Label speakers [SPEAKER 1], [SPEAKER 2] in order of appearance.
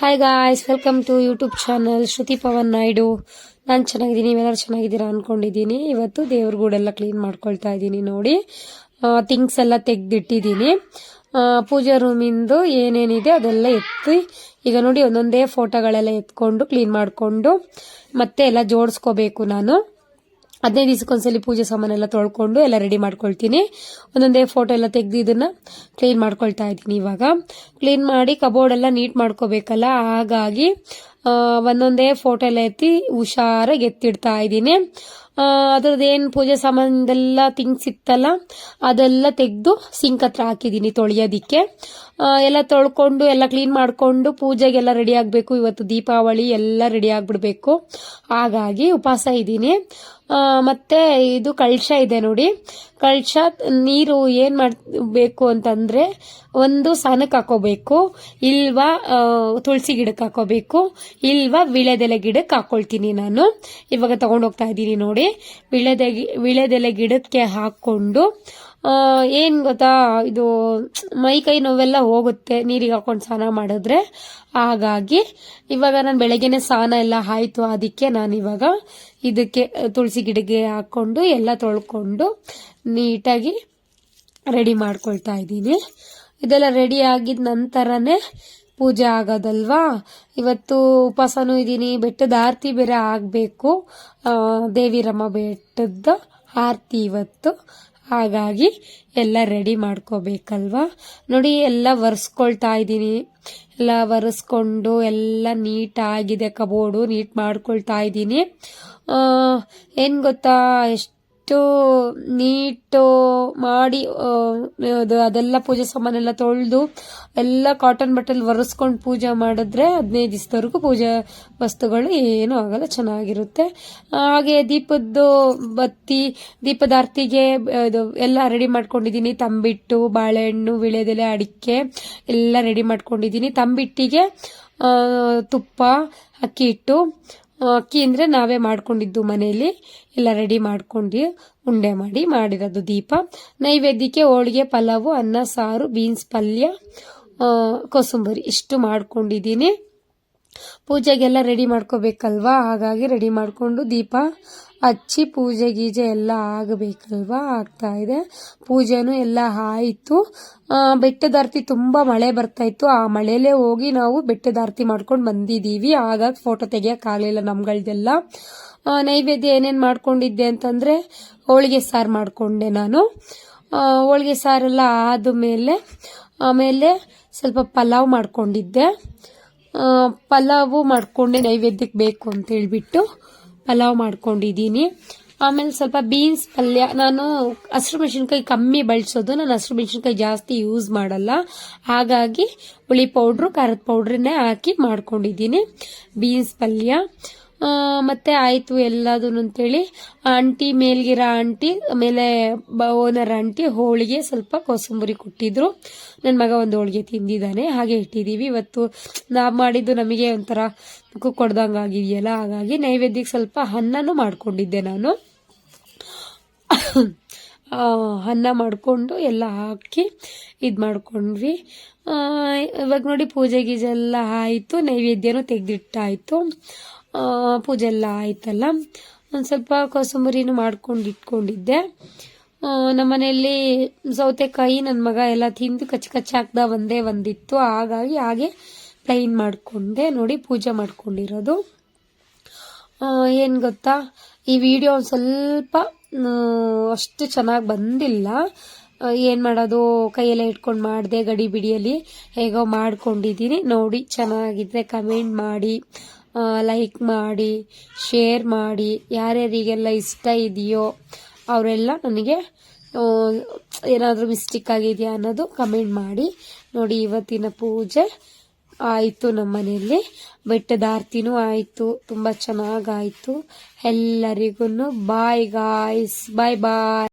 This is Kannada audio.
[SPEAKER 1] Hi guys welcome to YouTube channel Shruti Pavan Naidu ನಾನು ಚೆನ್ನಾಗಿದ್ದೀನಿ, ನೀವೆಲ್ಲರೂ ಚೆನ್ನಾಗಿದ್ದೀರಾ ಅಂದ್ಕೊಂಡಿದ್ದೀನಿ ಇವತ್ತು ದೇವ್ರ ಗೂಡೆಲ್ಲ ಕ್ಲೀನ್ ಮಾಡ್ಕೊಳ್ತಾ ಇದ್ದೀನಿ ನೋಡಿ. ಥಿಂಗ್ಸ್ ಎಲ್ಲ ತೆಗೆದಿಟ್ಟಿದ್ದೀನಿ. ಪೂಜಾ ರೂಮಿಂದು ಏನೇನಿದೆ ಅದೆಲ್ಲ ಎತ್ತಿ, ಈಗ ನೋಡಿ ಒಂದೊಂದೇ ಫೋಟೋಗಳೆಲ್ಲ ಎತ್ಕೊಂಡು ಕ್ಲೀನ್ ಮಾಡಿಕೊಂಡು ಮತ್ತೆ ಎಲ್ಲ ಜೋಡಿಸ್ಕೋಬೇಕು ನಾನು. ಹದಿನೈದು ದಿವಸಕ್ಕೊಂದ್ಸಲಿ ಪೂಜೆ ಸಾಮಾನೆಲ್ಲ ತೊಳ್ಕೊಂಡು ಎಲ್ಲ ರೆಡಿ ಮಾಡ್ಕೊಳ್ತೀನಿ. ಒಂದೊಂದೇ ಫೋಟೋ ಎಲ್ಲ ತೆಗೆದು ಇದನ್ನ ಕ್ಲೀನ್ ಮಾಡ್ಕೊಳ್ತಾ ಇದ್ದೀನಿ ಇವಾಗ. ಕ್ಲೀನ್ ಮಾಡಿ ಕಬೋರ್ಡ್ ಎಲ್ಲ ನೀಟ್ ಮಾಡ್ಕೋಬೇಕಲ್ಲ, ಹಾಗಾಗಿ ಒಂದೊಂದೇ ಫೋಟೋ ಎಲ್ಲ ಎತ್ತಿ ಹುಷಾರಾಗಿ ಎತ್ತಿಡ್ತಾ ಇದ್ದೀನಿ. ಏನು ಪೂಜೆ ಸಾಮಾನ್ದೆಲ್ಲ ತಿಂಗ್ಸ್ ಇತ್ತಲ್ಲ, ಅದೆಲ್ಲ ತೆಗೆದು ಸಿಂಕ್ ಹತ್ರ ಹಾಕಿದ್ದೀನಿ ತೊಳೆಯೋದಿಕ್ಕೆ. ಎಲ್ಲ ತೊಳ್ಕೊಂಡು, ಎಲ್ಲ ಕ್ಲೀನ್ ಮಾಡಿಕೊಂಡು ಪೂಜೆಗೆಲ್ಲ ರೆಡಿ ಆಗಬೇಕು. ಇವತ್ತು ದೀಪಾವಳಿ ಎಲ್ಲ ರೆಡಿ ಆಗಿಬಿಡ್ಬೇಕು. ಹಾಗಾಗಿ ಉಪವಾಸ ಇದ್ದೀನಿ. ಮತ್ತೆ ಇದು ಕಳಶ ಇದೆ ನೋಡಿ. ಕಳಶ ನೀರು ಏನ್ ಮಾಡಬೇಕು ಅಂತಂದ್ರೆ ಒಂದು ಸನಕ್ಕೆ ಹಾಕೋಬೇಕು, ಇಲ್ವಾ ತುಳಸಿ ಗಿಡಕ್ಕೆ ಹಾಕೋಬೇಕು, ಇಲ್ವಾ, ವಿಳೆದೆಲೆ ಗಿಡಕ್ಕೆ ಹಾಕೊಳ್ತೀನಿ ನಾನು. ಇವಾಗ ತಗೊಂಡೋಗ್ತಾ ಇದ್ದೀನಿ ನೋಡಿ. ವಿಳೆದೆ ವಿಳೆದೆಲೆ ಗಿಡಕ್ಕೆ ಹಾಕೊಂಡು ಏನ್ ಗೊತ್ತಾ? ಇದು ಮೈ ಕೈ ನೋವೆಲ್ಲ ಹೋಗುತ್ತೆ, ನೀರಿಗೆ ಹಾಕೊಂಡು ಸ್ನಾನ ಮಾಡಿದ್ರೆ. ಹಾಗಾಗಿ ಇವಾಗ ನಾನು ಬೆಳಗ್ಗೆನೆ ಸ್ನಾನ ಎಲ್ಲ ಆಯ್ತು. ಅದಕ್ಕೆ ನಾನು ಇವಾಗ ಇದಕ್ಕೆ, ತುಳಸಿ ಗಿಡಗೆ ಹಾಕೊಂಡು ಎಲ್ಲ ತೊಳ್ಕೊಂಡು ನೀಟಾಗಿ ರೆಡಿ ಮಾಡ್ಕೊಳ್ತಾ ಇದ್ದೀನಿ. ಇದೆಲ್ಲ ರೆಡಿ ಆಗಿದ ನಂತರನೇ ಪೂಜೆ ಆಗೋದಲ್ವಾ? ಇವತ್ತು ಉಪವಾಸನೂ ಇದ್ದೀನಿ. ಬೆಟ್ಟದ ಆರತಿ ಬೇರೆ ಆಗಬೇಕು. ದೇವಿರಮ್ಮ ಬೆಟ್ಟದ ಆರತಿ ಇವತ್ತು. ಹಾಗಾಗಿ ಎಲ್ಲ ರೆಡಿ ಮಾಡ್ಕೋಬೇಕಲ್ವಾ? ನೋಡಿ, ಎಲ್ಲ ಒರೆಸ್ಕೊಳ್ತಾ ಇದ್ದೀನಿ. ಎಲ್ಲ ಒರೆಸ್ಕೊಂಡು ಎಲ್ಲ ನೀಟಾಗಿದೆ ಕಬೋರ್ಡು ನೀಟ್ ಮಾಡ್ಕೊಳ್ತಾ ಇದ್ದೀನಿ. ಏನು ಗೊತ್ತಾ? ಎಷ್ಟು ನೀಟು ಮಾಡಿ ಅದೆಲ್ಲ ಪೂಜೆ ಸಾಮಾನೆಲ್ಲ ತೊಳೆದು ಎಲ್ಲ ಕಾಟನ್ ಬಟ್ಟೆಲ್ ಒರೆಸ್ಕೊಂಡು ಪೂಜೆ ಮಾಡಿದ್ರೆ ಹದಿನೈದು ದಿವಸದವರೆಗೂ ಪೂಜೆ ವಸ್ತುಗಳು ಏನೂ ಆಗಲ್ಲ, ಚೆನ್ನಾಗಿರುತ್ತೆ. ಹಾಗೆ ದೀಪದ್ದು ಬತ್ತಿ ದೀಪದ ಆರತಿಗೆ ಎಲ್ಲ ರೆಡಿ ಮಾಡ್ಕೊಂಡಿದ್ದೀನಿ. ತಂಬಿಟ್ಟು, ಬಾಳೆಹಣ್ಣು, ವಿಳೆದೆಲೆ, ಅಡಿಕೆ ಎಲ್ಲ ರೆಡಿ ಮಾಡ್ಕೊಂಡಿದ್ದೀನಿ. ತಂಬಿಟ್ಟಿಗೆ ತುಪ್ಪ, ಅಕ್ಕಿ ಹಿಟ್ಟು ಅಕ್ಕಿ ಅಂದರೆ ನಾವೇ ಮಾಡ್ಕೊಂಡಿದ್ದು ಮನೆಯಲ್ಲಿ. ಎಲ್ಲ ರೆಡಿ ಮಾಡ್ಕೊಂಡು ಉಂಡೆ ಮಾಡಿ ಮಾಡಿರೋದು ದೀಪ. ನೈವೇದ್ಯಕ್ಕೆ ಹೋಳಿಗೆ, ಪಲಾವು, ಅನ್ನ, ಸಾರು ಬೀನ್ಸ್ ಪಲ್ಯ ಕೋಸಂಬರಿ. ಇಷ್ಟು ಮಾಡ್ಕೊಂಡಿದ್ದೀನಿ. ಪೂಜೆಗೆಲ್ಲ ರೆಡಿ ಮಾಡ್ಕೋಬೇಕಲ್ವಾ? ಹಾಗಾಗಿ ರೆಡಿ ಮಾಡಿಕೊಂಡು ದೀಪ ಹಚ್ಚಿ ಪೂಜೆ ಗೀಜೆ ಎಲ್ಲ ಆಗಬೇಕಲ್ವಾ? ಆಗ್ತಾ ಇದೆ. ಪೂಜೆನೂ ಎಲ್ಲ ಆಯಿತು. ಬೆಟ್ಟದಾರ್ತಿ ತುಂಬ ಮಳೆ ಬರ್ತಾ ಇತ್ತು. ಆ ಮಳೆಯಲ್ಲೇ ಹೋಗಿ ನಾವು ಬೆಟ್ಟದಾರ್ತಿ ಮಾಡ್ಕೊಂಡು ಬಂದಿದ್ದೀವಿ. ಹಾಗಾಗಿ ಫೋಟೋ ತೆಗಿಯೋಕ್ಕಾಗಲಿಲ್ಲ ನಮ್ಗಳ್ದೆಲ್ಲ. ನೈವೇದ್ಯ ಏನೇನು ಮಾಡ್ಕೊಂಡಿದ್ದೆ ಅಂತಂದರೆ ಹೋಳಿಗೆ ಸಾರು ಮಾಡಿಕೊಂಡೆ ನಾನು. ಹೋಳಿಗೆ ಸಾರೆಲ್ಲ ಆದ ಮೇಲೆ ಆಮೇಲೆ ಸ್ವಲ್ಪ ಪಲಾವ್ ಮಾಡ್ಕೊಂಡಿದ್ದೆ. ಪಲಾವು ಮಾಡ್ಕೊಂಡೆ ನೈವೇದ್ಯಕ್ಕೆ ಬೇಕು ಅಂತ ಹೇಳ್ಬಿಟ್ಟು ಪಲಾವ್ ಮಾಡ್ಕೊಂಡಿದ್ದೀನಿ. ಆಮೇಲೆ ಸ್ವಲ್ಪ ಬೀನ್ಸ್ ಪಲ್ಯ. ನಾನು ಹಸಿರು ಮೆಣಸಿನ್ಕಾಯಿ ಕಮ್ಮಿ ಬಳಸೋದು. ನಾನು ಹಸಿರು ಮೆಣಸಿನ್ಕಾಯಿ ಜಾಸ್ತಿ ಯೂಸ್ ಮಾಡಲ್ಲ. ಹಾಗಾಗಿ ಹುಳಿ ಪೌಡ್ರು ಖಾರದ ಪೌಡ್ರನ್ನೇ ಹಾಕಿ ಮಾಡ್ಕೊಂಡಿದ್ದೀನಿ. ಬೀನ್ಸ್ ಪಲ್ಯ. ಮತ್ತೆ ಆಯಿತು ಎಲ್ಲದನ್ನು ಅಂತೇಳಿ ಆಂಟಿ ಮೇಲ್ಗಿರ ಆಂಟಿ, ಆಮೇಲೆ ಓನರ್ ಆಂಟಿ ಹೋಳಿಗೆ ಸ್ವಲ್ಪ ಕೋಸಂಬರಿ ಕೊಟ್ಟಿದ್ರು. ನನ್ನ ಮಗ ಒಂದು ಹೋಳಿಗೆ ತಿಂದಿದ್ದಾನೆ, ಹಾಗೆ ಇಟ್ಟಿದ್ದೀವಿ ಇವತ್ತು ನಾವು ಮಾಡಿದ್ದು ನಮಗೆ ಒಂಥರ ಕೊಡ್ದಂಗೆ ಆಗಿದೆಯಲ್ಲ ಹಾಗಾಗಿ ನೈವೇದ್ಯಕ್ಕೆ ಸ್ವಲ್ಪ ಅನ್ನನೂ ಮಾಡಿಕೊಂಡಿದ್ದೆ ನಾನು. ಅನ್ನ ಮಾಡಿಕೊಂಡು ಎಲ್ಲ ಹಾಕಿ ಇದು ಮಾಡ್ಕೊಂಡ್ವಿ ಇವಾಗ ನೋಡಿ ಪೂಜೆ ಗೀಜೆ ಎಲ್ಲ ಆಯಿತು, ನೈವೇದ್ಯನೂ ತೆಗೆದಿಟ್ಟಾಯಿತು. ಪೂಜೆ ಎಲ್ಲ ಆಯ್ತಲ್ಲ? ಒಂದು ಸ್ವಲ್ಪ ಕೋಸಂಬರಿನೂ ಮಾಡ್ಕೊಂಡು ಇಟ್ಕೊಂಡಿದ್ದೆ. ನಮ್ಮನೆಯಲ್ಲಿ ಸೌತೆಕಾಯಿ ನನ್ನ ಮಗ ಎಲ್ಲ ತಿಂದು ಕಚ್ಚಿ ಕಚ್ಚಿ ಹಾಕ್ದ ಒಂದೇ ಒಂದಿತ್ತು. ಹಾಗಾಗಿ ಹಾಗೆ ಪ್ಲೈನ್ ಮಾಡಿಕೊಂಡೆ. ನೋಡಿ ಪೂಜೆ ಮಾಡ್ಕೊಂಡಿರೋದು. ಏನು ಗೊತ್ತಾ? ಈ ವಿಡಿಯೋ ಒಂದು ಸ್ವಲ್ಪ ಅಷ್ಟು ಚೆನ್ನಾಗಿ ಬಂದಿಲ್ಲ. ಏನು ಮಾಡೋದು? ಕೈಯಲ್ಲೇ ಇಟ್ಕೊಂಡು ಮಾಡಿದೆ ಗಡಿ ಬಿಡಿಯಲ್ಲಿ. ಹೇಗೋ ಮಾಡ್ಕೊಂಡಿದ್ದೀನಿ. ನೋಡಿ, ಚೆನ್ನಾಗಿದ್ರೆ ಕಮೆಂಟ್ ಮಾಡಿ ಲೈಕ್ ಮಾಡಿ ಶೇರ್ ಮಾಡಿ. ಯಾರ್ಯಾರಿಗೆಲ್ಲ ಇಷ್ಟ ಇದೆಯೋ ಅವರೆಲ್ಲ ನನಗೆ ಏನಾದರೂ ಮಿಸ್ಟೇಕ್ ಆಗಿದೆಯಾ ಅನ್ನೋದು ಕಮೆಂಟ್ ಮಾಡಿ. ನೋಡಿ, ಇವತ್ತಿನ ಪೂಜೆ ಆಯಿತು ನಮ್ಮ ಮನೆಯಲ್ಲಿ ಬೆಟ್ಟದ ಆರತಿನೂ ಆಯಿತು. ತುಂಬ ಚೆನ್ನಾಗಾಯಿತು. ಎಲ್ಲರಿಗೂ ಬಾಯ್ ಗಾಯ್ಸ್ ಬಾಯ್ ಬಾಯ್